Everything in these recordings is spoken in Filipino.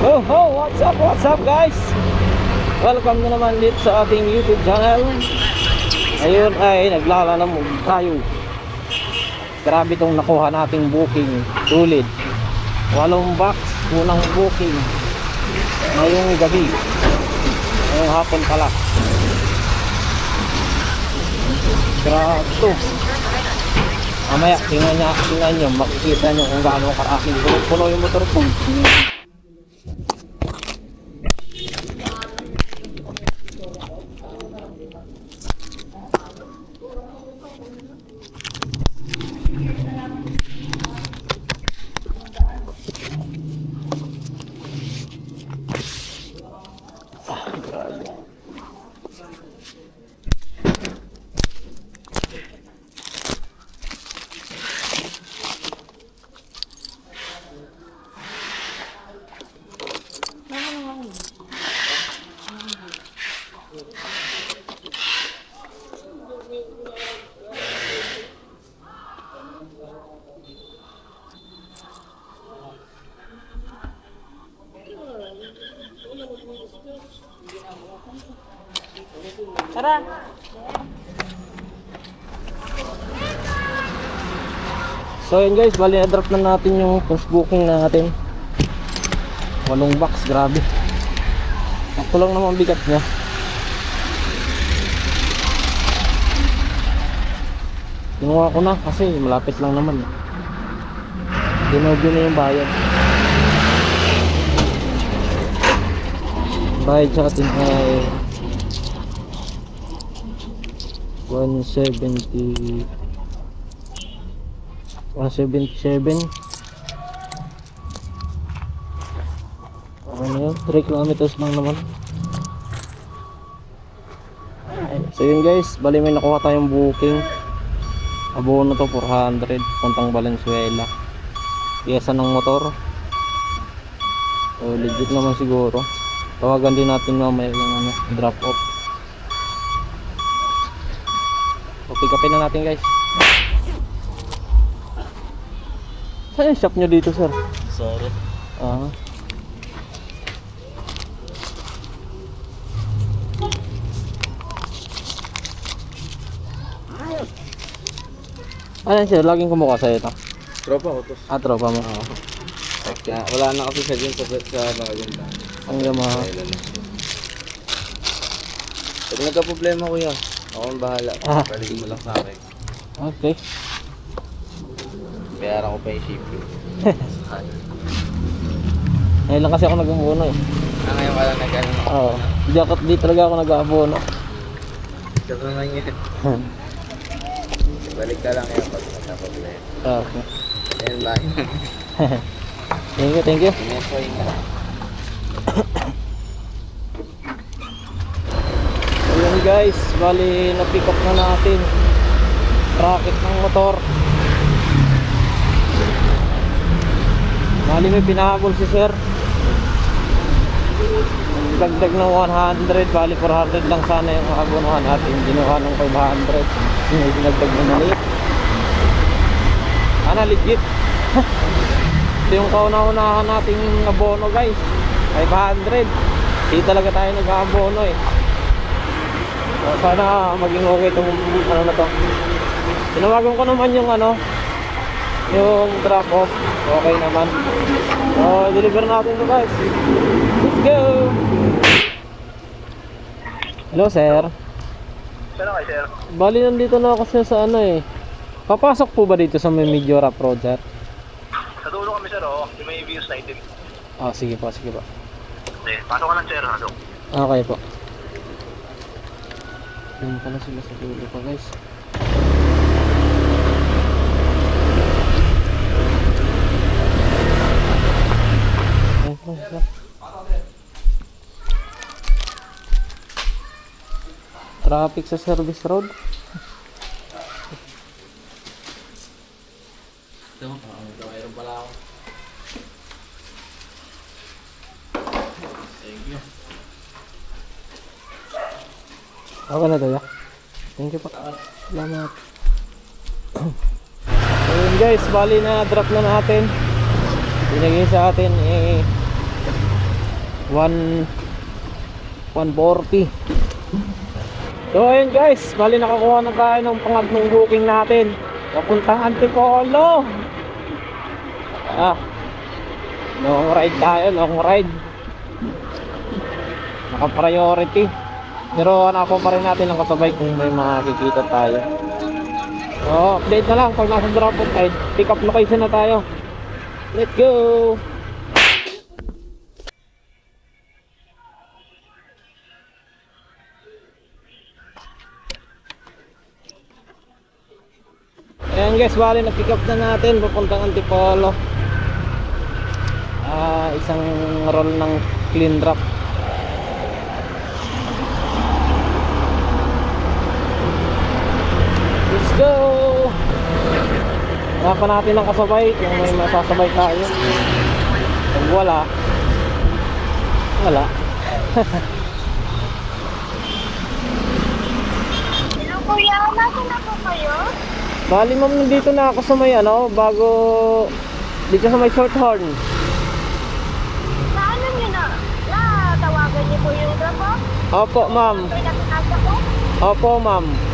Ho ho, what's up, what's up guys? Welcome na naman dito sa ating YouTube channel. Ngayon ay naglalanamog tayo. Grabe itong nakuha nating booking. Tulid. Walong box, unang booking. Ngayong gabi. Ngayong hapon pala. Grabe to. Mamaya, tingnan niya, tingnan niyo, makikita niyo kung gaano karaking puno yung motor ko. Tara! So yun guys, bali na-drop na natin yung post booking natin. Walong box, grabe. Ako lang naman bigat niya. Kinuha ko na kasi malapit lang naman. Dinodyo na yung bayad. Bayad sa atin ay 170 177 ano yun? 3 kilometers lang naman. So yun guys bali may nakuha tayong booking. Abono to 400 puntang Valenzuela. Piyesa ng motor. So legit naman siguro tawagan din natin mamaya yung ano, drop off so pick upin na natin guys saan yung shop nyo dito sir? Sorry. Ah. Ano sir, laging kumuha sa'yo ito? Tropa ko to. Ah, tropa mo. Kaya wala na kasi siya dyan sa, sa maganda. Ang na. Pag nagka-problema ko yan, ako ang bahala. Ah. Paligid mo lang sa akin. Okay. Bayaran ko pa yung shipping. Ngayon lang kasi ako nag-umuno eh. Ah, ngayon ka lang nag-ano na. Oo. Di, ako, di talaga ako nag-aabono. Ito naman yun. Balik ka lang yan pag nagka-problema. okay. Ayan, bye. Thank you, thank you. Ingat ko ingat. Yun guys, bali na-pick up na natin. Racket ng motor. Bali may pinahabol si sir. Dagdag ng 100, bali 400 lang sana yung abonohan natin. Ginawa ng 500. Kasi may dinagdag na maliit. Ana legit. Ito yung kauna-unahan nating abono guys. 500. Hindi talaga tayo nag-abono eh. So, sana maging okay itong ano na to. Tinawagan ko naman yung ano, yung drop off. Okay naman. So, deliver natin to guys. Let's go! Hello sir. Pero kay sir, Bali nandito na ako sir sa ano eh. Papasok po ba dito sa may Medyo Rap Roger? sa dulo kami sir, oh, yung may views na itim. Ah, sige po, sige po. Eh, pasok ka lang sir, ano? Okay po. Yan pala sila sa dulo pa guys. Ayun po, sir. Traffic sa service road. Ito, mayroon pala ako. Thank you. Okay na tayo. Thank you po. Salamat. so yun guys, bali na drop na natin. Binigay sa atin eh 1 140. So ayun guys, bali nakakuha na tayo ng booking natin. Papuntang Antipolo. Ah. Long ride tayo, long ride. Naka-priority. Pero ano pa rin natin ang kasabay kung may makikita tayo. So, update na lang pag nasa drop off ay pick up location na tayo. Let's go! Ayan guys, bali na pick up na natin papuntang Antipolo. Ah, isang roll ng clean wrap. Let's go! Hanapan natin ang kasabay kung may masasabay tayo. Pag wala, wala. Hello kuya, nasa na po kayo? Bali ma'am, nandito na ako sa may ano, bago dito sa may short horn. Na ano niyo na? Na tawagan niyo po yung grabo? Opo ma'am, opo ma'am.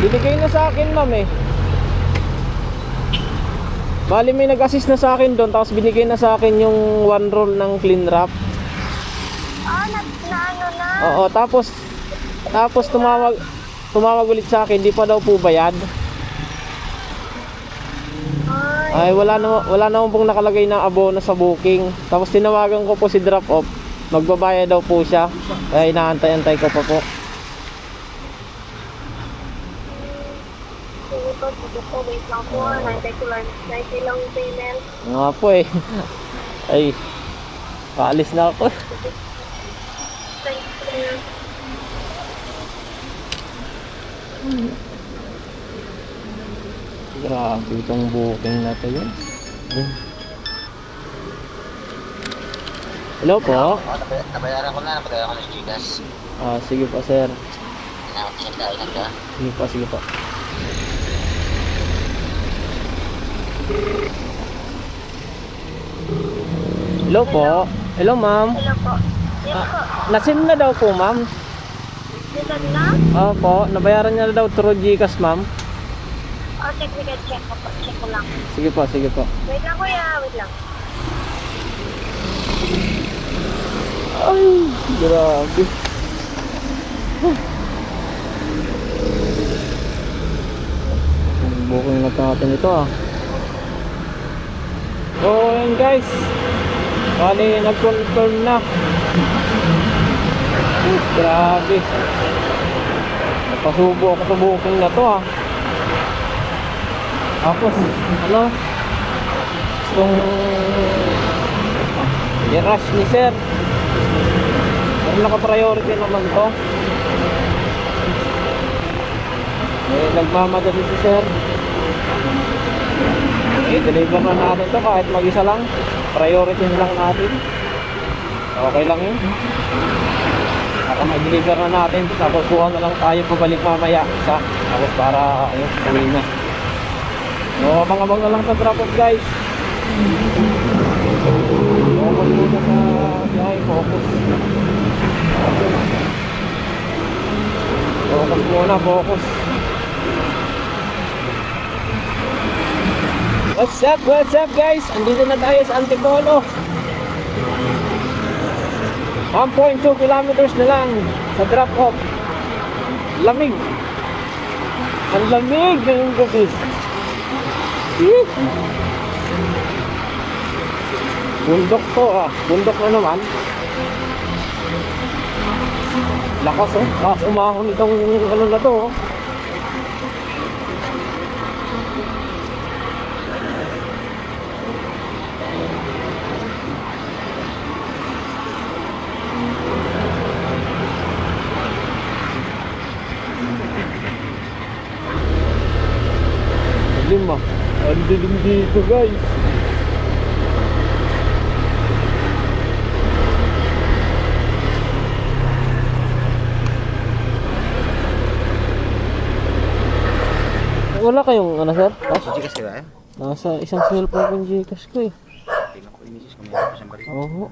Binigay na sa akin ma'am eh. Bali may nag-assist na sa akin doon, tapos binigay na sa akin yung one roll ng clean wrap. Ah, na, na ano na? Oo, tapos tapos tumawag tumawag ulit sa akin, di pa daw po bayad. Ay, Ay wala na wala naman pong nakalagay na abono sa booking. Tapos tinawagan ko po si drop off. Magbabayad daw po siya. Kaya inaantay-antay ko pa po. Wait lang po. Nantay ko lang, nantay lang yung payment. Nga po eh. Ay. Paalis na ako. Thank you. Grabe itong booking na to yun. Hello po. Nabay- nabayaran ko na, nabayaran ko na sa Gcash. Ah, sige po sir. Ka. Sige po, sige po. Hello po. Hello ma'am. Hello po. Yes Ah. po. Nasim na daw po ma'am. Lisod na? Opo, nabayaran niya na daw through Gcash ma'am. O, check, sige, check po. Check ko lang. Sige po, sige po. Wait lang kuya, wait lang. Ay, grabe. Booking na natin ito ah. So, yun guys. Bali, nag-confirm na. Grabe. Napasubo ako sa na to ah. Tapos, ano? Gustong i-rush ni sir. Pero naka-priority naman to. Eh, nagmamadali si sir. Eh, deliver na natin to kahit mag-isa lang. Priority lang natin. Okay lang yun. Para mag-deliver na natin. Tapos kuha na lang tayo pabalik mamaya. Isa. Tapos para, ayun, uwi na. So, abang-abang na lang sa drop off guys. Focus muna sa biyahe, focus. Focus muna, focus. What's up, what's up guys? Andito na tayo sa Antipolo. 1.2 kilometers na lang sa drop off. Lamig. Ang lamig ngayong gabi. Bundok to ah. Bundok na naman. Lakas oh. Lakas umahon itong ano na to oh. Dilim ah. Ang dilim dito guys. Wala kayong ano sir? Cash? Gcash ka ba? Nasa isang cellphone kong Gcash ko eh. Tingnan ko, imisis ko Mayroon pa siyang baril. Oo.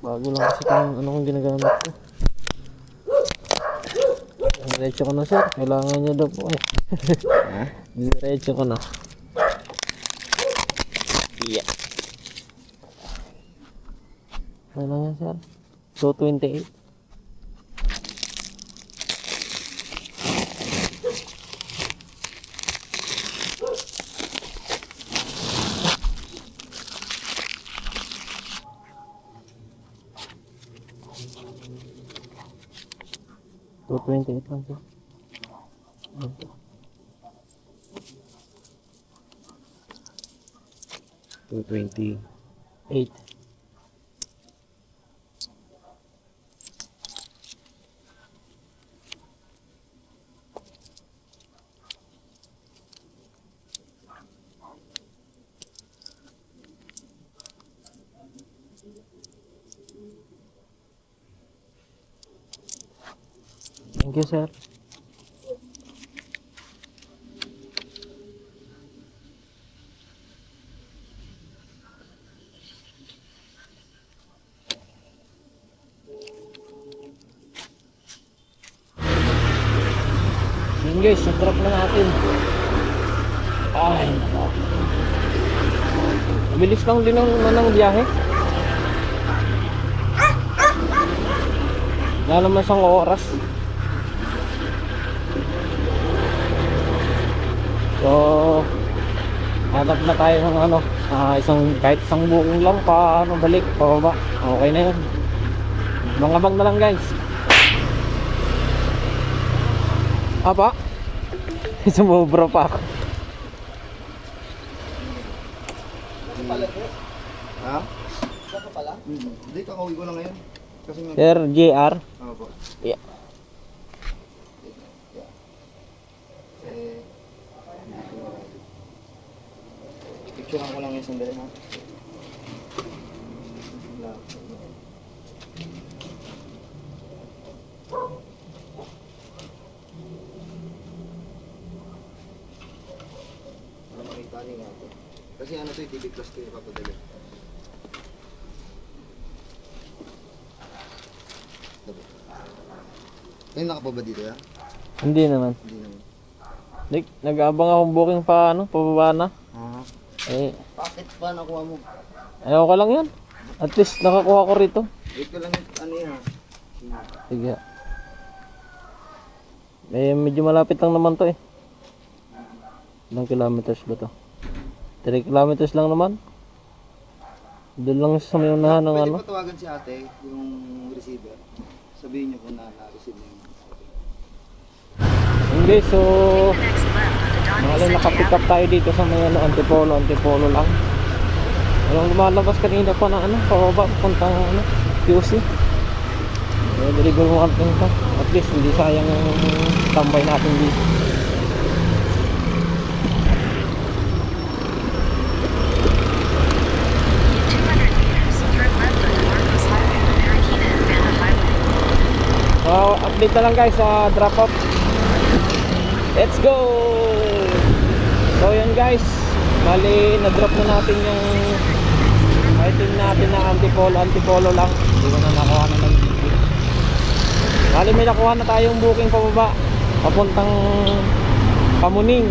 Bago lang kasi itong ano kong ginagamit ko. Diretso ko na sir. Kailangan niya daw po eh. Ha? Diretso ko na. Yeah. Ano lang yan sir? 228. Two twenty eight lang sir. Ito. Two twenty. Eight. Thank you, sir. Yun guys, na-drop na natin. Ay, nako. Bilis lang din ang manang biyahe. Wala naman isang oras. So, hanap na tayo ng ano, ah, isang, kahit isang buong lang pa, ano, balik, pababa. Okay na yun. Mga bang na lang guys. Apa? Sumubra pa ako. Ha? Saan ka pala? Hindi, kakauwi ko lang ngayon. Kasi may... Sir JR. Ano po? Yeah. Picturean ko lang yung sandali ha. Wala. Wala makita niyo nga po. Kasi ano to yung TV Plus ko yung papadali. Ngayon naka pa ba dito ya? Hindi naman. Hindi naman. Nick, nag-aabang akong booking pa ano, pababa na. Eh, Bakit pa nakuha mo? ayaw ko lang yan. At least nakakuha ko rito. Wait ko lang yung ano ha. Sige. Eh, medyo malapit lang naman to eh. Ilang kilometers ba to? 3 kilometers lang naman. Doon lang sa may unahan ng Pwede ano. ba tawagan si ate, yung receiver? Sabihin niyo kung na na-receive niya yung Hindi, so... Mga nakapick up tayo dito sa may ano, antipolo, antipolo lang. Walang lumalabas kanina pa na ano, pababa, puntang ano, QC. Eh, diligo mo kami ito. At least, hindi sayang yung tambay natin dito. So, update na lang guys sa drop off. Let's go! So yan guys, bali na-drop na natin yung item natin na antipolo, antipolo lang. Hindi ko na nakuha na ng video. Bali may nakuha na tayong booking pababa, papuntang Pamuning.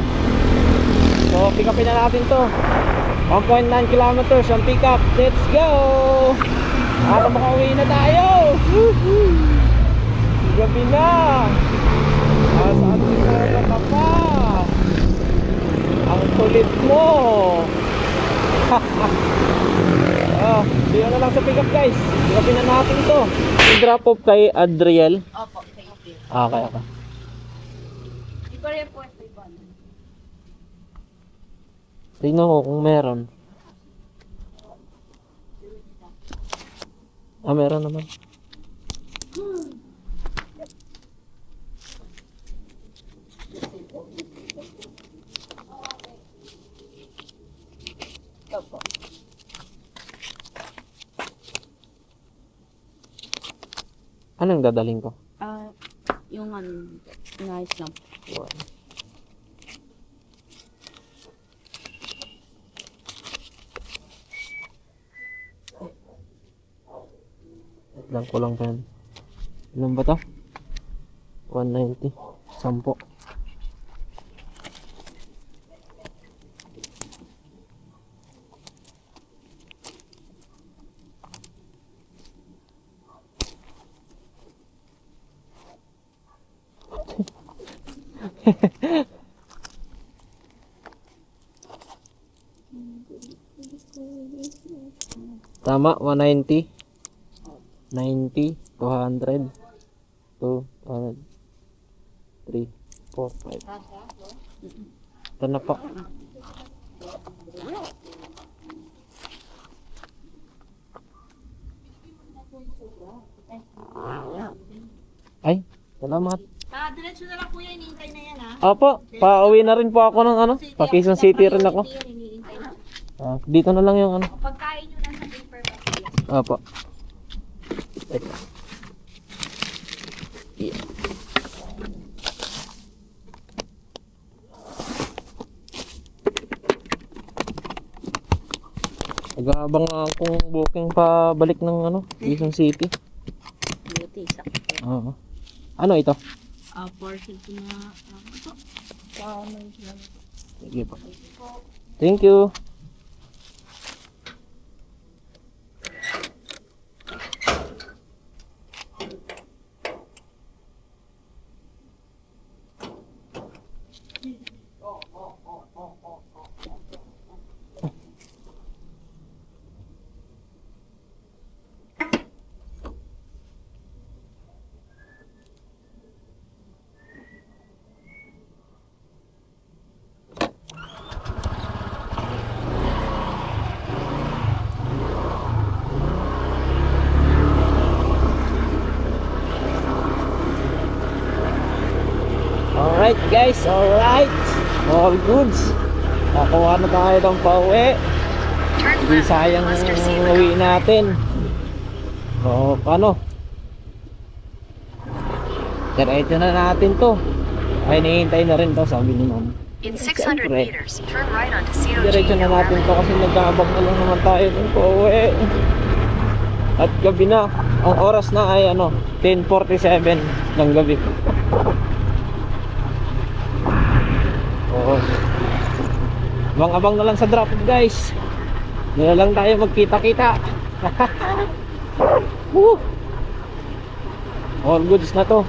So pick upin na natin to. 1.9 kilometers ang pick up. Let's go! Para makauwi na tayo! Woohoo! Gabi na! Nasa antipolo ka pa! Ang kulit mo! oh, see you na lang sa pick up guys. Upin na natin to. I-drop off kay Adriel. Opo, thank you. Ah, kaya ka. Di pa rin po ito iba. Tingnan ko kung meron. Ah, meron naman. Anong dadaling ko? Ah, yung ano, nice lang. Wow. Lang ko lang pa yan. Ilan ba to? 190. 10. Tama, 190. 90, 200, 200, 3, 4, 5. Ito na po. Ay, salamat. Ah, diretso na lang kuya, iniintay na yan ha. Opo, pauwi na rin po ako ng ano, pa Quezon City rin ako. Ah, dito na lang yung ano. Pagkain nyo lang sa paper bag kuya. Opo. Wait. Yeah. Nag-aabang nga akong booking pa balik ng ano, Quezon City. Beauty, sakto. Oo. Ano ito? Ah, parcel ko na. Ah, ito. Sige po. Thank you. Alright guys, alright. All goods. Nakuha na tayo ng pauwi. Hindi sayang uwi natin. O, paano? Diretso na natin to. Ay, nihintay na rin to, sabi ni ma'am. In 600 Siyempre. meters, turn right onto Cito Diretso na natin to kasi nag-aabang na lang naman tayo ng pauwi. At gabi na. Ang oras na ay ano, 10.47 ng gabi. Oo. Abang-abang na lang sa drop guys. Na lang tayo magkita-kita. All goods na to.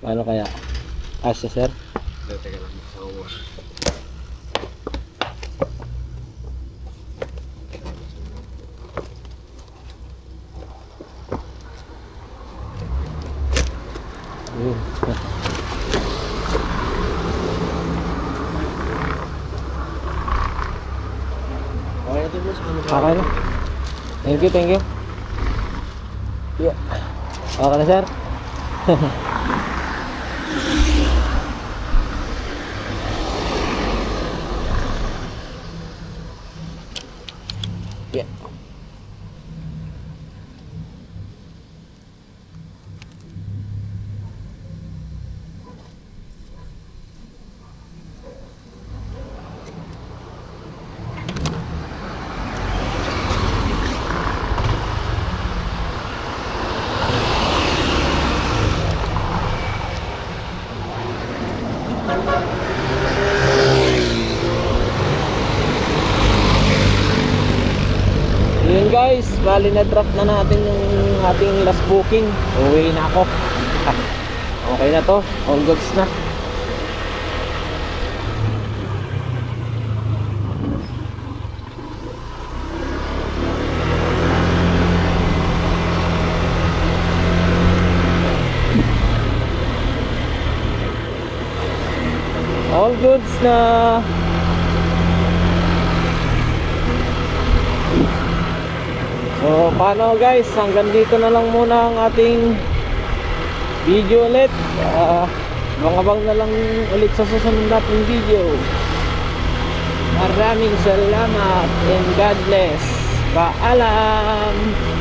Paano kaya? Asya sir? Ito, teka lang, sa uwa. Yun. Okay, ito boss, ano ba? Okay na. Thank you, thank you. Okay na, sir. bali na drop na natin yung ating last booking. Uwi na ako. Okay na to. All goods na. All goods na. Paano guys? Hanggang dito na lang muna ang ating video ulit. Uh, abang na lang ulit sa susunod nating video. Maraming salamat and God bless. Paalam!